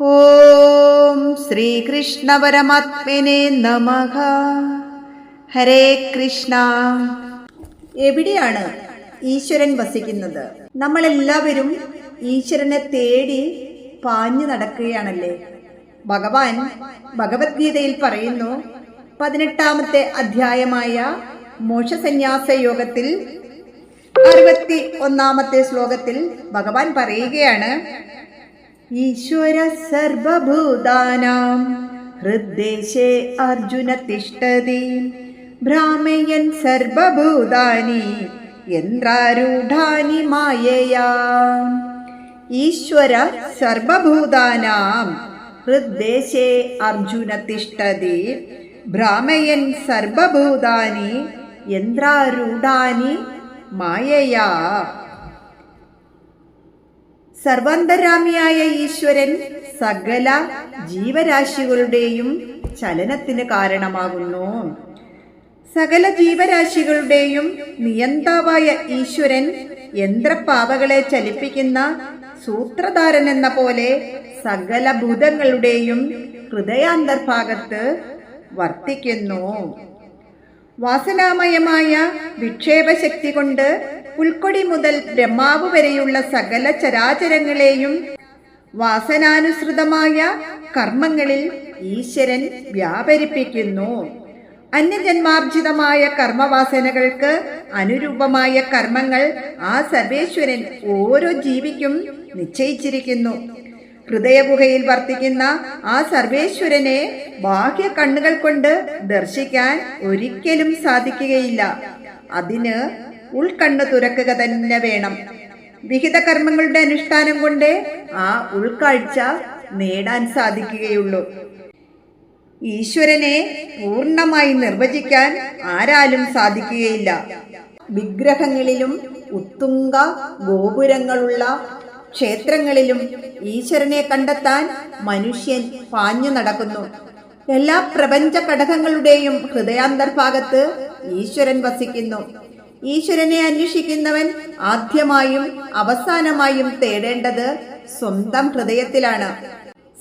ഓം ശ്രീകൃഷ്ണ പരമാത്മനെ നമഃ. ഹരേ കൃഷ്ണ. എവിടെയാണ് ഈശ്വരൻ വസിക്കുന്നത്? നമ്മളെല്ലാവരും ഈശ്വരനെ തേടി പാഞ്ഞു നടക്കുകയാണല്ലേ? ഭഗവാൻ ഭഗവത്ഗീതയിൽ പറയുന്നു പതിനെട്ടാമത്തെ അധ്യായമായ മോക്ഷസന്യാസ യോഗത്തിൽ അറുപത്തി ഒന്നാമത്തെ ശ്ലോകത്തിൽ ഭഗവാൻ പറയുകയാണ് ഈശ്വര സർവഭൂതാനാം. ഹൃദ്ദേശേ അർജുന തിഷ്ടതി ഭ്രാമയൻ സർവഭൂതാനി യന്ത്രാരൂഢാനി മായയാ. ഈശ്വര സർവഭൂതാനാം. ഹൃദ്ദേശേ അർജുന തിഷ്ടതി ഭ്രാമയൻ സർവഭൂതാനി യന്ത്രാരൂഢാനി മായയാ. സർവാന്തരാമിയായ ഈശ്വരൻ സകല ജീവരാശികളുടെയും ചലനത്തിന് കാരണമാകുന്നു. സകല ജീവരാശികളുടെയും നിയന്താവായ ഈശ്വരൻ യന്ത്രപ്പാവകളെ ചലിപ്പിക്കുന്ന സൂത്രധാരൻ എന്ന പോലെ സകല ഭൂതങ്ങളുടെയും ഹൃദയാന്തർഭാഗത്ത് വർത്തിക്കുന്നു. വാസനാമയമായ വിക്ഷേപശക്തി കൊണ്ട് പുൽക്കൊടി മുതൽ ബ്രഹ്മാവ് വരെയുള്ള സകല ചരാചരങ്ങളെയും വാസനാനുസൃതമായ കർമ്മങ്ങളിൽ ഈശ്വരൻ വ്യാപരിപ്പിക്കുന്നു. അന്യജന്മാർജിതമായ കർമ്മവാസനകൾക്ക് അനുരൂപമായ കർമ്മങ്ങൾ ആ സർവേശ്വരൻ ഓരോ ജീവിക്കും നിശ്ചയിച്ചിരിക്കുന്നു. ഹൃദയഗുഹയിൽ വർത്തിക്കുന്ന ആ സർവേശ്വരനെ ബാഹ്യ കണ്ണുകൾ കൊണ്ട് ദർശിക്കാൻ ഒരിക്കലും സാധിക്കുകയില്ല. അതിന് ഉൾക്കണ്ണ് തുറക്കുക തന്നെ വേണം. വിഹിത കർമ്മങ്ങളുടെ അനുഷ്ഠാനം കൊണ്ട് ആ ഉൾക്കാഴ്ച നേടാൻ സാധിക്കുകയുള്ളൂ. ഈശ്വരനെ പൂർണമായി നിർവചിക്കാൻ ആരാലും സാധിക്കുകയില്ല. വിഗ്രഹങ്ങളിലും ഉത്തുംഗ ഗോപുരങ്ങളുള്ള ക്ഷേത്രങ്ങളിലും ഈശ്വരനെ കണ്ടെത്താൻ മനുഷ്യൻ പാഞ്ഞു നടക്കുന്നു. എല്ലാ പ്രപഞ്ച ഘടകങ്ങളുടെയും ഹൃദയാന്തർഭാഗത്ത് ഈശ്വരൻ വസിക്കുന്നു. ഈശ്വരനെ അന്വേഷിക്കുന്നവൻ ആദ്യമായും അവസാനമായും തേടേണ്ടത് സ്വന്തം ഹൃദയത്തിലാണ്.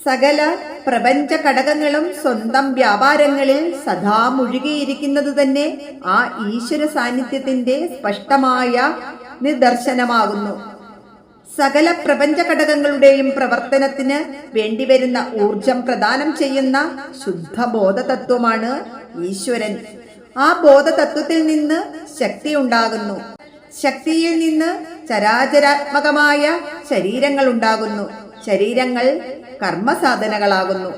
സകല പ്രപഞ്ച ഘടകങ്ങളും സ്വന്തം വ്യാപാരങ്ങളിൽ സദാ മുഴുകിയിരിക്കുന്നത് തന്നെ ആ ഈശ്വര സാന്നിധ്യത്തിന്റെ സ്പഷ്ടമായ നിദർശനമാകുന്നു. സകല പ്രപഞ്ച ഘടകങ്ങളുടെയും പ്രവർത്തനത്തിന് വേണ്ടിവരുന്ന ഊർജം പ്രദാനം ചെയ്യുന്ന ശുദ്ധ ബോധതത്വമാണ് ഈശ്വരൻ. ആ ബോധതത്വത്തിൽ നിന്ന് ശക്തി ഉണ്ടാകുന്നു ശക്തിയിൽ നിന്ന് ചരാചരാത്മകമായ ശരീരങ്ങൾ ഉണ്ടാകുന്നു. ശരീരങ്ങൾ കർമ്മസാധനകളാകുന്നു.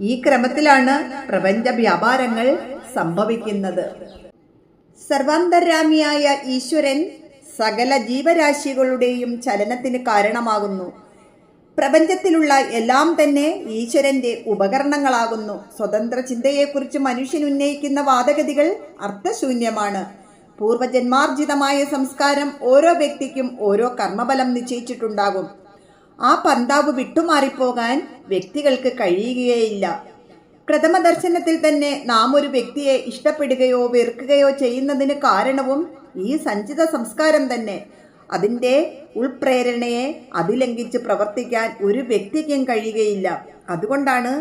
ഈ ക്രമത്തിലാണ് പ്രപഞ്ച വ്യാപാരങ്ങൾ സംഭവിക്കുന്നത്. സർവാന്തരാമിയായ ഈശ്വരൻ സകല ജീവരാശികളുടെയും ചലനത്തിന് കാരണമാകുന്നു. പ്രപഞ്ചത്തിലുള്ള എല്ലാം തന്നെ ഈശ്വരന്റെ ഉപകരണങ്ങളാകുന്നു. സ്വതന്ത്ര ചിന്തയെക്കുറിച്ച് മനുഷ്യൻ ഉന്നയിക്കുന്ന വാദഗതികൾ അർത്ഥശൂന്യമാണ്. പൂർവജന്മാർജിതമായ സംസ്കാരം ഓരോ വ്യക്തിക്കും ഓരോ കർമ്മബലം നിശ്ചയിച്ചിട്ടുണ്ടാകും. ആ പന്താവ് വിട്ടുമാറിപ്പോകാൻ വ്യക്തികൾക്ക് കഴിയുകയില്ല പ്രഥമ ദർശനത്തിൽ തന്നെ നാം ഒരു വ്യക്തിയെ ഇഷ്ടപ്പെടുകയോ വെറുക്കുകയോ ചെയ്യുന്നതിന് കാരണവും ഈ സഞ്ചിത സംസ്കാരം തന്നെ. അതിന്റെ ഉൾപ്രേരണയെ അതിലംഘിച്ച് പ്രവർത്തിക്കാൻ ഒരു വ്യക്തിക്കും കഴിയുകയില്ല. അതുകൊണ്ടാണ്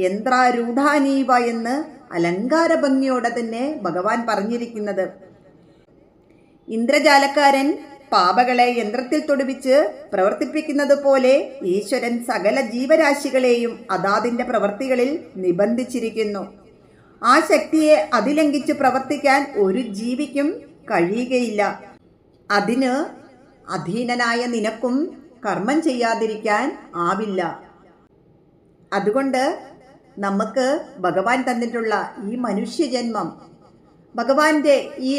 യന്ത്രാരൂഢാനീവ എന്ന് അലങ്കാര ഭംഗിയോടെ തന്നെ ഭഗവാൻ പറഞ്ഞിരിക്കുന്നത്. ഇന്ദ്രജാലക്കാരൻ പാപകളെ യന്ത്രത്തിൽ തൊടുവിച്ച് പ്രവർത്തിപ്പിക്കുന്നത് പോലെ ഈശ്വരൻ സകല ജീവരാശികളെയും അതാതിന്റെ പ്രവർത്തികളിൽ നിബന്ധിച്ചിരിക്കുന്നു. ആ ശക്തിയെ അതിലംഘിച്ച് പ്രവർത്തിക്കാൻ ഒരു ജീവിക്കും കഴിയുകയില്ല. അതിന് അധീനനായ നിനക്കും കർമ്മം ചെയ്യാതിരിക്കാൻ ആവില്ല. അതുകൊണ്ട് നമുക്ക് ഭഗവാൻ തന്നിട്ടുള്ള ഈ മനുഷ്യജന്മം ഭഗവാന്റെ ഈ